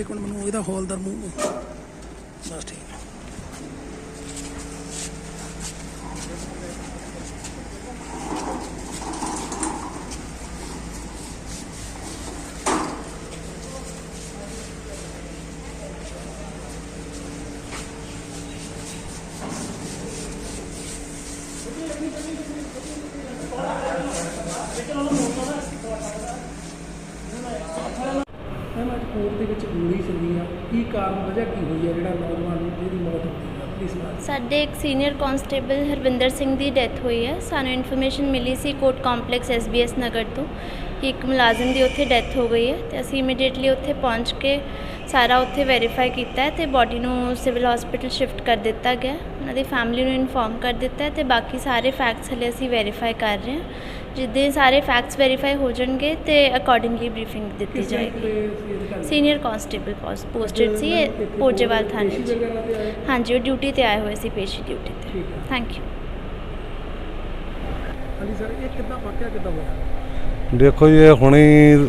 ਇੱਕ ਮਿੰਟ ਮੈਨੂੰ ਇਹਦਾ ਹੌਲਦਾਰ ਮੂੰਹ ਬਸ ਠੀਕ। ਹੈ ਮੈਮ ਅੱਜ ਕੋਰਟ ਦੇ ਵਿੱਚ ਗੋਲੀ ਚੱਲੀ ਆ। ਕੀ ਕਾਰਨ ਵਜ੍ਹਾ ਕੀ ਹੋਈ ਆ ਜਿਹੜਾ ਨੌਜਵਾਨ ਦੀ ਜਿਹਦੀ ਮੌਤ ਹੋ ਆ? ਪਲੀਜ਼ ਸਾਡੇ ਇੱਕ ਸੀਨੀਅਰ ਕਾਂਸਟੇਬਲ ਹਰਵਿੰਦਰ ਸਿੰਘ ਦੀ ਡੈਥ ਹੋਈ ਹੈ ਸਾਨੂੰ ਇਨਫੋਰਮੇਸ਼ਨ ਮਿਲੀ ਸੀ ਕੋਰਟ ਕੰਪਲੈਕਸ ਐਸਬੀਐਸ ਨਗਰ ਤੋਂ ਕਿ ਇੱਕ ਮੁਲਾਜ਼ਮ ਦੀ ਉੱਥੇ ਡੈਥ ਹੋ ਗਈ ਹੈ ਤੇ ਅਸੀਂ ਇਮੀਡੀਏਟਲੀ ਉੱਥੇ ਪਹੁੰਚ ਕੇ ਸਾਰਾ ਉੱਥੇ ਵੈਰੀਫਾਈ ਕੀਤਾ ਹੈ ਤੇ ਬਾਡੀ ਨੂੰ ਸਿਵਲ ਹਸਪੀਟਲ ਸ਼ਿਫਟ ਕਰ ਦਿੱਤਾ ਗਿਆ। ਉਹਨਾਂ ਦੀ ਫੈਮਿਲੀ ਨੂੰ ਇਨਫੋਰਮ ਕਰ ਦਿੱਤਾ ਹੈ ਤੇ ਬਾਕੀ ਸਾਰੇ ਫੈਕਟਸ ਹਲੇ ਅਸੀਂ ਵੈਰੀਫਾਈ ਕਰ ਰਹੇ ਹਾਂ। ਜਿੱਦੇ ਸਾਰੇ ਫੈਕਟਸ ਵੈਰੀਫਾਈ ਹੋ ਜਾਣਗੇ ਤੇ ਅਕੋਰਡਿੰਗਲੀ ਬਰੀਫਿੰਗ ਦਿੱਤੀ ਜਾਏਗੀ। ਸੀਨੀਅਰ ਕਾਂਸਟੇਬਲ ਪੋਸਟਡ ਸੀ ਪੋਜੇਵਾਲ ਥਾਣੇ 'ਚ। ਹਾਂਜੀ ਉਹ ਡਿਊਟੀ ਤੇ ਆਏ ਹੋਏ ਸੀ ਪੇਸ਼ੀ ਡਿਊਟੀ ਤੇ। ਥੈਂਕ ਯੂ ਹਾਂਜੀ ਸਰ ਇਹ ਕਿੱਦਾਂ ਵਾਕਿਆ ਕਿੱਦਾਂ ਹੋਇਆ? ਦੇਖੋ ਜੀ ਇਹ ਹੁਣੇ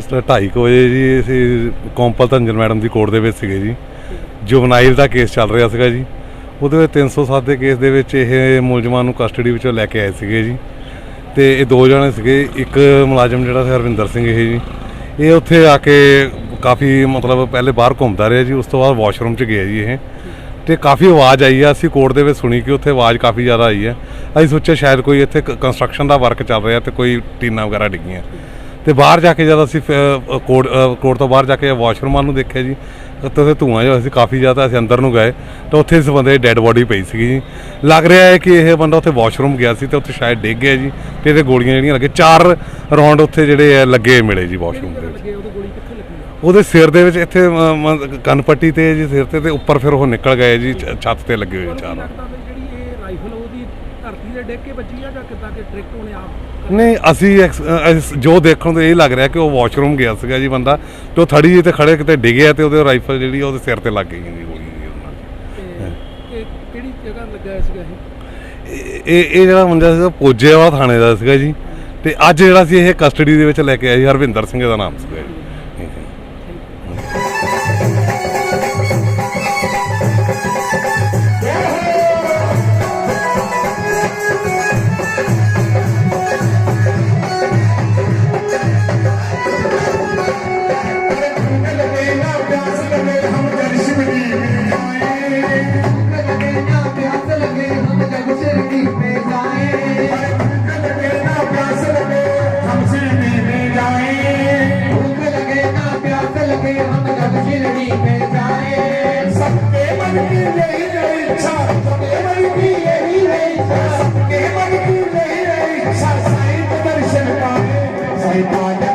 2:30 ਵਜੇ ਜੀ ਅਸੀਂ ਕੌਂਪਲ ਧੰਜਨ ਮੈਡਮ ਦੀ ਕੋਰਟ ਦੇ ਵਿੱਚ ਸੀਗੇ ਜੀ। ਜੁਵਨਾਈਲ ਦਾ ਕੇਸ ਚੱਲ ਰਿਹਾ ਸੀਗਾ ਜੀ। ਉਹਦੇ ਵਿੱਚ 307 ਦੇ ਕੇਸ ਦੇ ਵਿੱਚ ਇਹ ਮੁਲਜ਼ਮਾਂ ਨੂੰ ਕਸਟਡੀ ਵਿੱਚੋਂ ਲੈ ਕੇ ਆਏ ਸੀਗੇ ਜੀ। ਤੇ ਇਹ ਦੋ ਜਣੇ ਸੀਗੇ ਇੱਕ ਮੁਲਾਜ਼ਮ ਜਿਹੜਾ ਸੀ ਹਰਵਿੰਦਰ ਸਿੰਘ ਇਹ ਜੀ। ਇਹ ਉੱਥੇ ਆ ਕੇ ਕਾਫੀ ਮਤਲਬ ਪਹਿਲੇ ਬਾਹਰ ਘੁੰਮਦਾ ਰਿਹਾ ਜੀ ਉਸ ਤੋਂ ਬਾਅਦ ਵਾਸ਼ਰੂਮ 'ਚ ਗਿਆ ਜੀ ਇਹ। ਤੇ ਕਾਫੀ ਆਵਾਜ਼ ਆਈ ਆ ਅਸੀਂ ਕੋਰਟ ਦੇ ਵਿੱਚ ਸੁਣੀ ਕਿ ਉੱਥੇ ਆਵਾਜ਼ ਕਾਫੀ ਜ਼ਿਆਦਾ ਆਈ ਹੈ ਅਸੀਂ ਸੋਚਿਆ ਸ਼ਾਇਦ ਕੋਈ ਇੱਥੇ ਕੰਸਟਰਕਸ਼ਨ ਦਾ ਵਰਕ ਚੱਲ ਰਿਹਾ ਤੇ ਕੋਈ ਟੀਨਾਂ ਵਗੈਰਾ ਡਿੱਗੀਆਂ। ਤੇ ਬਾਹਰ ਜਾ ਕੇ ਜਦ ਅਸੀਂ ਫਿਰ, ਅ, ਕੋਰਟ ਕੋਰਟ ਤੋਂ ਬਾਹਰ ਜਾ ਕੇ ਵਾਸ਼ਰੂਮਾਂ ਨੂੰ ਦੇਖਿਆ ਜੀ ਉੱਥੇ ਤੇ ਧੂਆਂ ਜਿਹਾ ਸੀ ਕਾਫੀ ਜ਼ਿਆਦਾ ਅਸੀਂ ਅੰਦਰ ਨੂੰ ਗਏ ਤਾਂ ਉੱਥੇ ਇਸ ਬੰਦੇ ਦੀ ਡੈੱਡ ਬੋਡੀ ਪਈ ਸੀਗੀ ਜੀ। ਲੱਗ ਰਿਹਾ ਹੈ ਕਿ ਇਹ ਬੰਦਾ ਉੱਥੇ ਵਾਸ਼ਰੂਮ ਗਿਆ ਸੀ ਤੇ ਉੱਥੇ ਸ਼ਾਇਦ ਡਿੱਗ ਗਿਆ ਜੀ ਤੇ ਇਹਦੇ ਗੋਲੀਆਂ ਜਿਹੜੀਆਂ ਲੱਗੇ ਚਾਰ ਰਾਉਂਡ ਉੱਥੇ ਜਿਹੜੇ ਲੱਗੇ ਮਿਲੇ ਜੀ ਵਾਸ਼ਰੂਮ ਦੇ ਵਿੱਚ। ਉਹਦੇ ਸਿਰ ਦੇ ਵਿੱਚ ਇੱਥੇ ਅ, ਕੰਨ ਪੱਟੀ ਤੇ ਜੀ ਸਿਰ ਤੇ ਤੇ ਉੱਪਰ ਫਿਰ ਉਹ ਨਿਕਲ ਗਏ ਜੀ ਛੱਤ ਤੇ ਲੱਗੇ ਹੋਏ ਚਾਰ। ਜਿਹੜੀ ਇਹ ਰਾਈਫਲ ਉਹਦੀ ਧਰਤੀ ਦੇ ਡਿੱਗ ਕੇ ਵੱਜੀ ਆ ਜਾਂ ਕਿੱਦਾਂ ਕਿ ਡਾਇਰੈਕਟ ਉਹਨੇ ਆਪ ਨਹੀਂ ਅਸੀਂ ਐਕਸ- ਅ, ਅਸ- ਜੋ ਦੇਖਣ ਤੋਂ ਇਹ ਲੱਗ ਰਿਹਾ ਕਿ ਉਹ ਵਾਸ਼ਰੂਮ ਗਿਆ ਸੀਗਾ ਜੀ ਬੰਦਾ ਤੇ ਉਹ ਥੜੀ ਜਿਹੀ ਤੇ ਖੜੇ ਕਿਤੇ ਡਿੱਗਿਆ ਤੇ ਉਹਦੇ ਰਾਈਫਲ ਜਿਹੜੀ ਆ ਉਹਦੇ ਸਿਰ ਤੇ ਲੱਗ ਗਈ ਜੀ ਗੋਲੀ ਜੀ ਉਹਦੇ ਨਾਲ। ਤੇ ਇਹ ਕਿਹੜੀ ਜਗ੍ਹਾ ਲੱਗਾ ਹੋਇਆ ਸੀਗਾ ਇਹ? ਇਹ ਇਹ ਇਹ ਜਿਹੜਾ ਮੁੰਡਾ ਸੀਗਾ ਪੋਜੇਵਾ ਥਾਣੇ ਦਾ ਸੀਗਾ ਜੀ। ਤੇ ਅੱਜ ਜਿਹੜਾ ਸੀ ਇਹ ਕਸਟਡੀ ਦੇ ਵਿੱਚ ਲੈ ਕੇ ਆਏ ਜੀ ਹਰਵਿੰਦਰ ਸਿੰਘ ਦਾ ਨਾਮ ਸੀਗਾ ਜੀ। सबके मन की यही यही इच्छा सबके मन की यही यही इच्छा सबके मन की यही यही इच्छा साईं के दर्शन पाए साईं पालन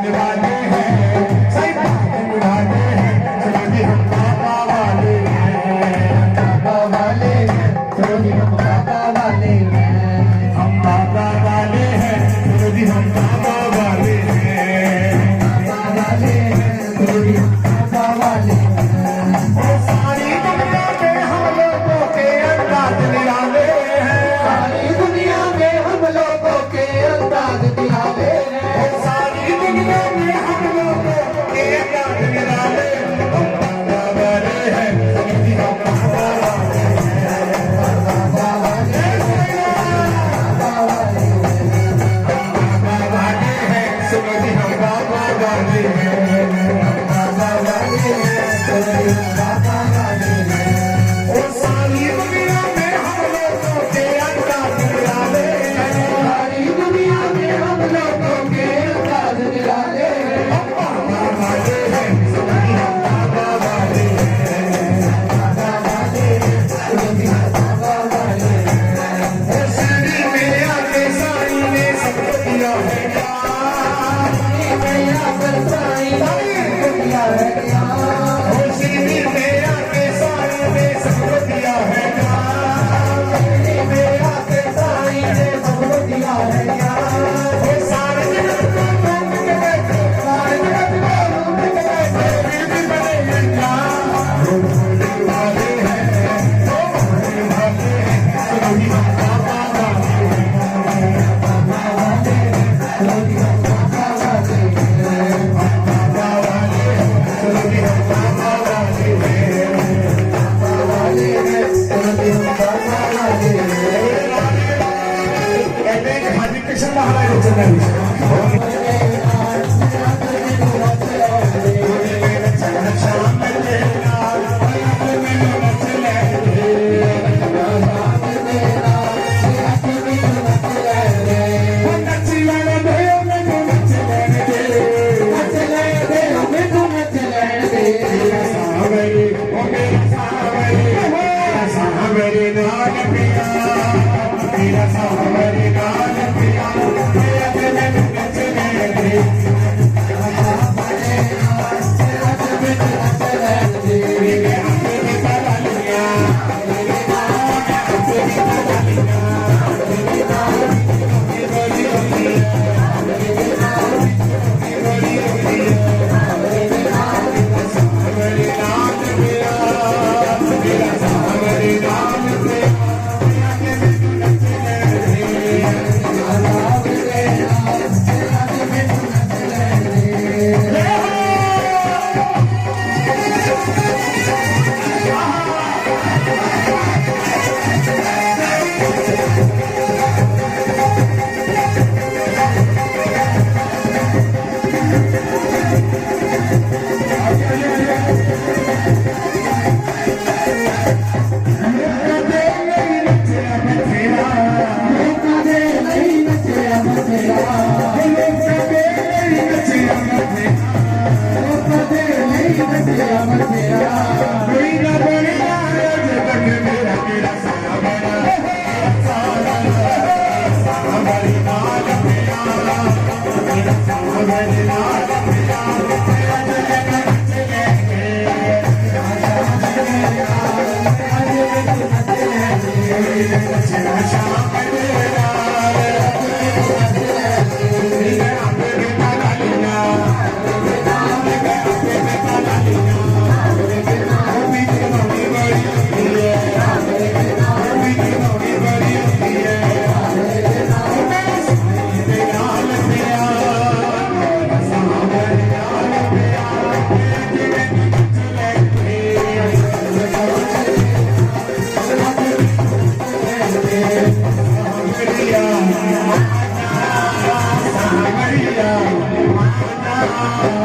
I'm Amen.